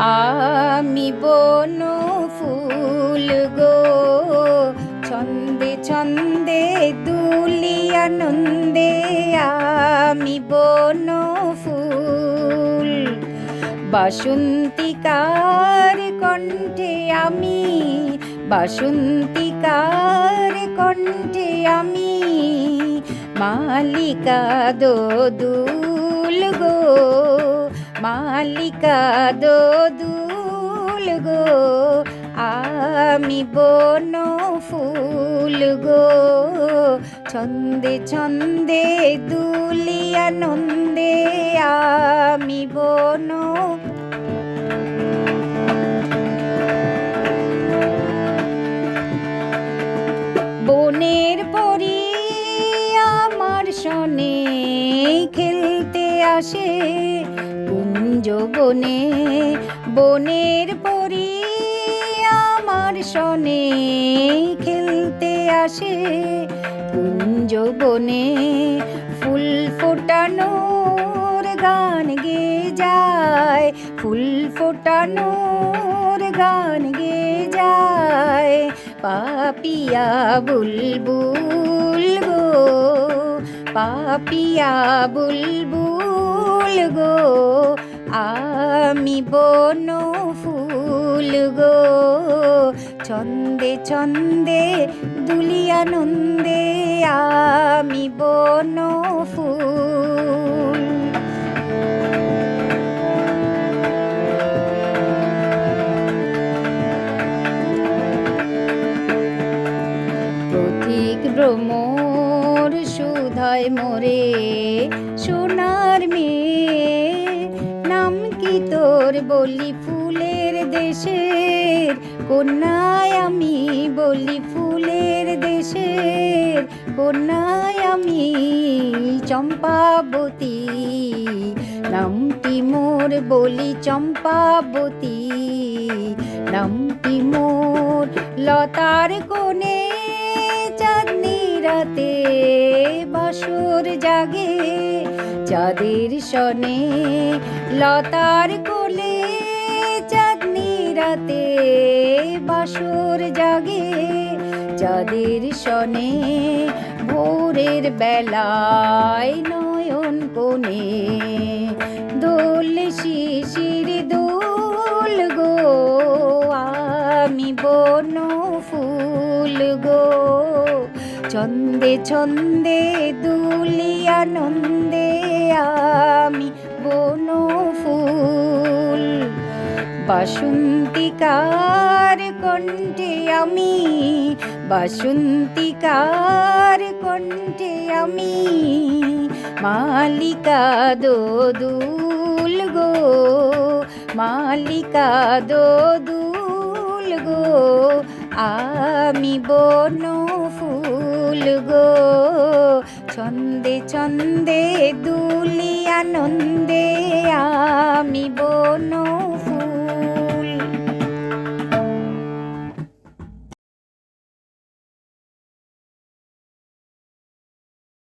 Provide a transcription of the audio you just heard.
আমি বন ফুল গো, ছন্দে ছন্দে দুলি আনন্দে আমি বন ফুল। বাসন্তিকার কণ্ঠে আমি, বাসন্তিকার কণ্ঠে আমি, মালিকা দোদুল গো। মালিকা দোদুল গো আমি বন ফুল গো ছন্দে ছন্দে দুলি আনন্দে আমি বন বনের পরি, আমার সনে খেলতে আসে। বনে বনের পরি আমার সনে খেলতে আসে। বনে ফুল ফোটানোর গান গে যায়, ফুল ফোটানোর গান গে যায়। পাপিয়া বুলবুল গো, পাপিয়া বুলবুল গো আমি বন ফুল গো। ছন্দে ছন্দে দুলিয়ানন্দে আমি বন ফুল। পথিক ভ্রমর সুধায় মোরে বলি ফুলের দেশের, কন্যায় আমি বলি ফুলের দেশের, কন্যায় আমি চম্পাবতী। নামটি মোর বলি চম্পাবতী। নামটি মোর লতার কোণে চাঁদনি রাতে বাসর জাগে। চাঁদের সনে লতার চাঁদনি রাতে বাসর জাগে, চাঁদের সনে ভোরের বেলায় নয়ন কোণে। দোল শিশির দোল গো, আমি বন ফুল গো। ছন্দে ছন্দে দুলি আনন্দে আমি বাসন্তিকার কণ্ঠে আমি, বাসন্তিকার কণ্ঠে আমি, মালিকা দোদুল গো, মালিকা দোদুল গো, আমি বন ফুল গো, ছন্দে ছন্দে দুলি আনন্দে আমি